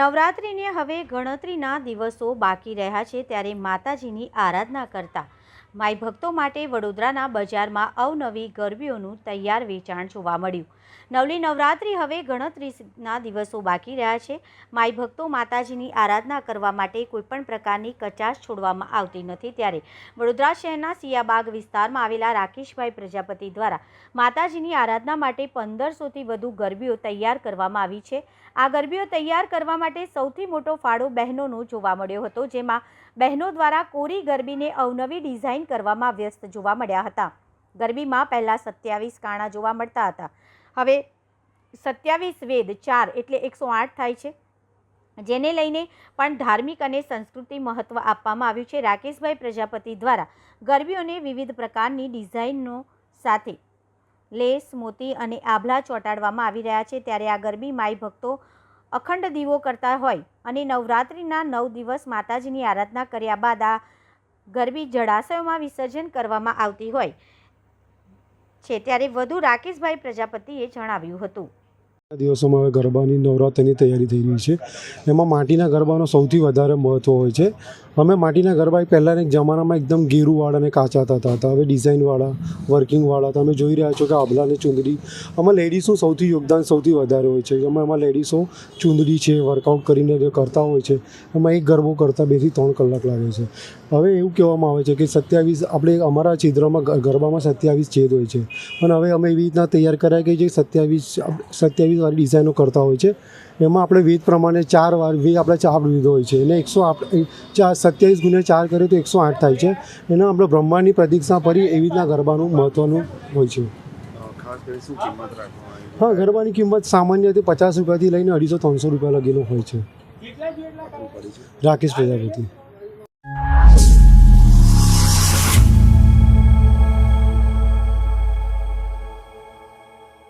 નવરાત્રિને હવે ગણતરીના દિવસો બાકી રહ્યા છે ત્યારે માતાજીની આરાધના કરતા માઈ ભક્તો માટે વડોદરાના બજારમાં અવનવી ગરબીઓનું તૈયાર વેચાણ જોવા મળ્યું. નવલી નવરાત્રિ હવે ગણતરીના દિવસો બાકી રહ્યા છે. માઈ ભક્તો માતાજીની આરાધના કરવા માટે કોઈપણ પ્રકારની કચાશ છોડવામાં આવતી નથી ત્યારે વડોદરા શહેરના સિયાબાગ વિસ્તારમાં આવેલા રાકેશભાઈ પ્રજાપતિ દ્વારા માતાજીની આરાધના માટે પંદરસોથી વધુ ગરબીઓ તૈયાર કરવામાં આવી છે. આ ગરબીઓ તૈયાર કરવા માટે સૌથી મોટો ફાળો બહેનોનો જોવા મળ્યો હતો, જેમાં બહેનો દ્વારા કોરી ગરબીને અવનવી ડિઝાઇન કરવામાં વ્યસ્ત જોવા મળ્યા હતા. ગરબીમાં પહેલાં સત્યાવીસ કાણા જોવા મળતા હતા. હવે સત્યાવીસ વેદ ચાર એટલે એકસો આઠ થાય છે. જેને લઈને પણ ધાર્મિક અને સંસ્કૃતિ મહત્ત્વ આપવામાં આવ્યું છે. રાકેશભાઈ પ્રજાપતિ દ્વારા ગરબીઓને વિવિધ પ્રકારની ડિઝાઇનનો સાથે લેસ, મોતી અને આભલા ચોંટાડવામાં આવી રહ્યા છે. ત્યારે આ ગરબી માઈ ભક્તો અખંડ દીવો કરતા હોય અને નવરાત્રિના નવ દિવસ માતાજીની આરાધના કર્યા બાદ આ ગરબી જળાશયોમાં વિસર્જન કરવામાં આવતી હોય છે ત્યારે વધુ રાકેશભાઈ પ્રજાપતિએ જણાવ્યું હતું. દિવસોમાં હવે ગરબાની નવરાત્રિની તૈયારી થઈ રહી છે. એમાં માટીના ગરબાનો સૌથી વધારે મહત્ત્વ હોય છે. અમે માટીના ગરબા પહેલાંના એક જમાનામાં એકદમ ગેરુવાળા અને કાચા થતા હતા હવે ડિઝાઇનવાળા, વર્કિંગવાળા, તમે જોઈ રહ્યા છો કે આભલાની ચૂંદડી. આમાં લેડીઝનું સૌથી યોગદાન સૌથી વધારે હોય છે. એમાં એમાં લેડીઝો ચુંદડી છે, વર્કઆઉટ કરીને જે કરતા હોય છે, એમાં એક ગરબો કરતાં બેથી ત્રણ કલાક લાગે છે. હવે એવું કહેવામાં આવે છે કે સત્યાવીસ, આપણે અમારા છિદ્રમાં ગરબામાં સત્યાવીસ છેદ હોય છે. પણ હવે અમે એવી રીતના તૈયાર કર્યા કે જે સત્યાવીસ સત્યાવીસ વાળી ડિઝાઇનો કરતા હોય છે. એમાં આપણે વેદ પ્રમાણે ચાર વાર વેદ આપણે ચાપ લીધો હોય છે. એને એકસો આઠ ચાર સત્યાવીસ ગુણ્યા ચાર કરીએ તો એકસો આઠ થાય છે. એના આપણે બ્રહ્માંડની પ્રતિક્ષા ફરી એવી રીતના ગરબાનું મહત્ત્વનું હોય છે. હા ગરબાની કિંમત સામાન્ય રીતે પચાસ રૂપિયાથી લઈને અઢીસો ત્રણસો રૂપિયા લગીનો હોય છે. રાકેશ પ્રજાપતિ.